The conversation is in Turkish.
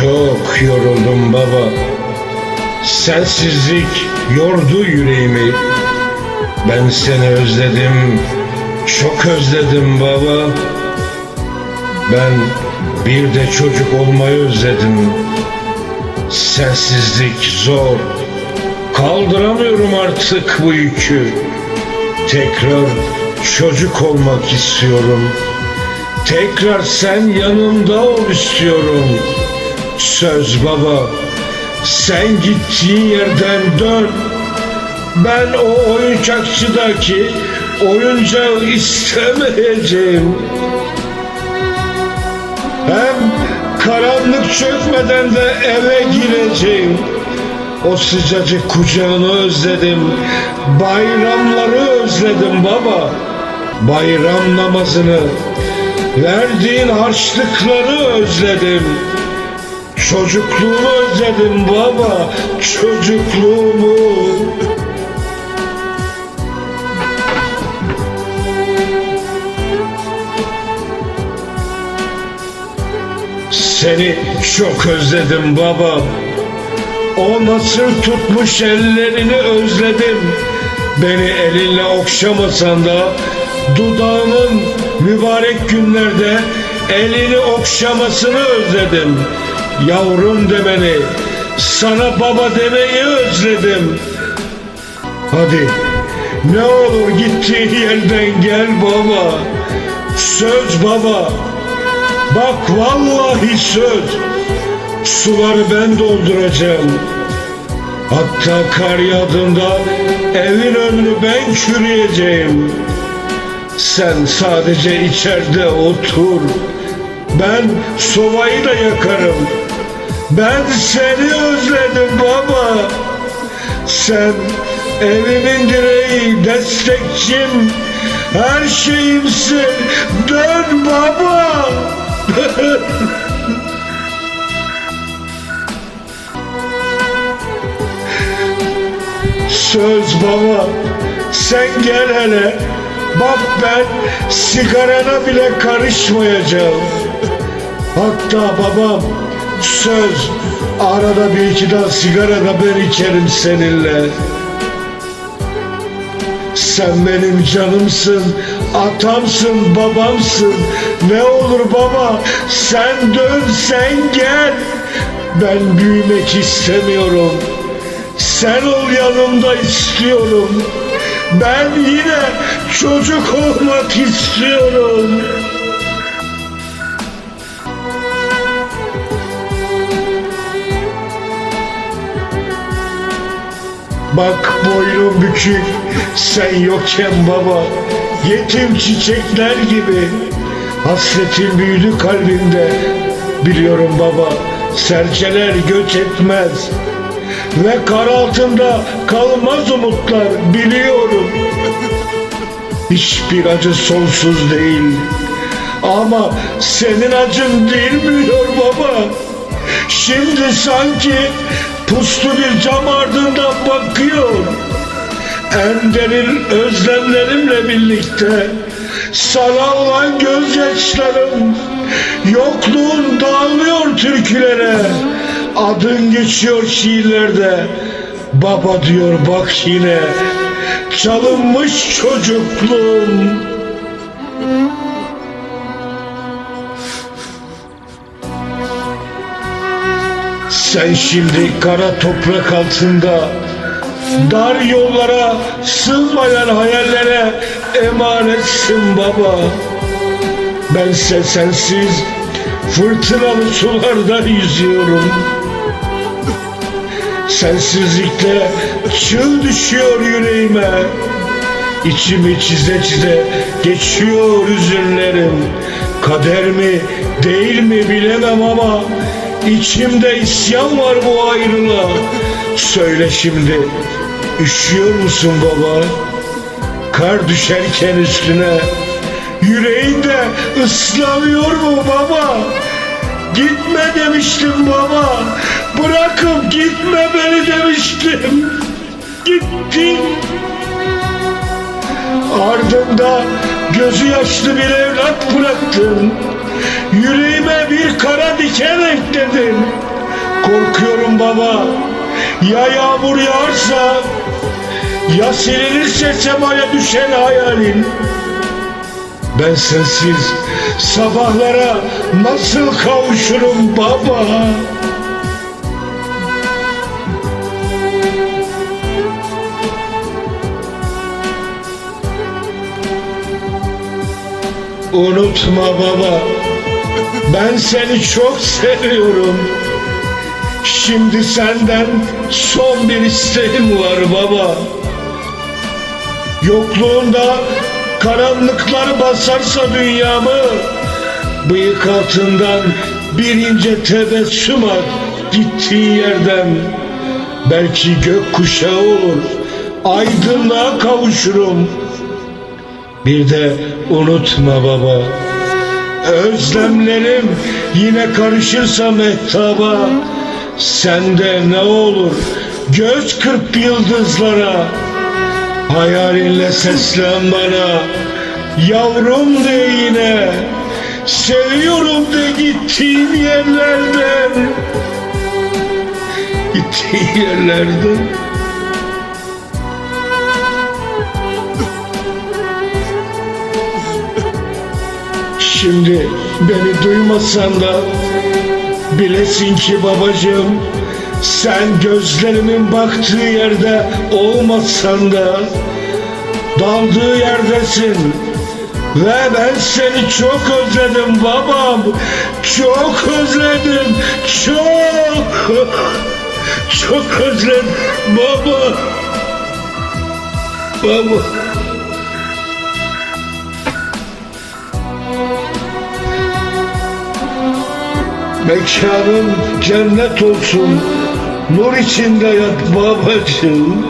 Çok yoruldum baba. Sensizlik yordu yüreğimi. Ben seni özledim, çok özledim baba. Ben bir de çocuk olmayı özledim. Sensizlik zor. Kaldıramıyorum artık bu yükü. Tekrar çocuk olmak istiyorum. Tekrar sen yanımda ol istiyorum. Söz baba, sen gittiğin yerden dön. Ben o oyuncakçıdaki oyuncağı istemeyeceğim. Hem karanlık çökmeden de eve gireceğim. O sıcacık kucağını özledim. Bayramları özledim baba. Bayram namazını, verdiğin harçlıkları özledim. Çocukluğumu özledim baba, çocukluğumu. Seni çok özledim baba. O nasıl tutmuş ellerini özledim. Beni elinle okşamasan da dudağının mübarek günlerde elini okşamasını özledim. Yavrum demeni, sana baba demeyi özledim. Hadi ne olur gittiğin yerden gel baba. Söz baba. Bak vallahi söz. Suları ben dolduracağım. Hatta kar yağdığında evin önünü ben kürüyeceğim. Sen sadece içeride otur. Ben sobayı da yakarım. Ben seni özledim baba. Sen evimin direği, destekçim, her şeyimsin. Dön baba. Söz baba, sen gel hele. Bak ben sigarana bile karışmayacağım. Hatta babam söz arada bir iki daha sigara da ben içerim seninle. Sen benim canımsın, atamsın, babamsın. Ne olur baba, sen dön, sen gel. Ben büyümek istemiyorum. Sen ol yanımda istiyorum. Ben yine çocuk olmak istiyorum. Bak boynum bükük, sen yokken baba. Yetim çiçekler gibi. Hasretin büyüdü kalbimde. Biliyorum baba, serçeler göç etmez. Ve kar altında kalmaz umutlar, biliyorum. Hiçbir acı sonsuz değil. Ama senin acın değilmiyor baba. Şimdi sanki puslu bir cam ardından bakıyor. En derin özlemlerimle birlikte sana olan gözyaşlarım yokluğun dağılıyor türkülere. Adın geçiyor şiirlerde. Baba diyor bak yine çalınmış çocukluğum. Sen şimdi kara toprak altında Dar yollara sığmayan hayallere emanetsin baba. Bense sensiz fırtınalı sularda yüzüyorum. Sensizlikte çığ düşüyor yüreğime. İçimi çize çize geçiyor üzünlerim Kader mi değil mi bilemem ama İçimde isyan var bu ayrılığa Söyle şimdi üşüyor musun baba? Kar düşerken üstüne Yüreğinde ıslanıyor mu baba? Gitme demiştim baba Bırakıp gitme beni demiştim Gittin Ardında gözü yaşlı bir evlat bıraktın yüreğime bir kara diken ekledin. Korkuyorum baba, ya yağmur yağarsa, ya silinirse semaya düşen hayalin. Ben sensiz sabahlara nasıl kavuşurum baba? Unutma baba, ben seni çok seviyorum. Şimdi senden son bir isteğim var baba. Yokluğunda karanlıklar basarsa dünyamı Bıyık altından bir ince tebessüm at gittiği yerden Belki gök kuşağı olur aydınlığa kavuşurum Bir de unutma baba Özlemlerim yine karışırsa mehtaba Sende ne olur göz kırp yıldızlara. Hayalinle seslen bana Yavrum de yine Seviyorum de gittiğin yerlerden. Gittiğin yerlerden Şimdi beni duymasan da Bilesin ki babacığım Sen gözlerimin baktığı yerde olmasan da Daldığı yerdesin. Ve ben seni çok özledim babam Çok özledim Çok Çok özledim baba. Baba Mekanın cennet olsun. Nur içinde yat babacığım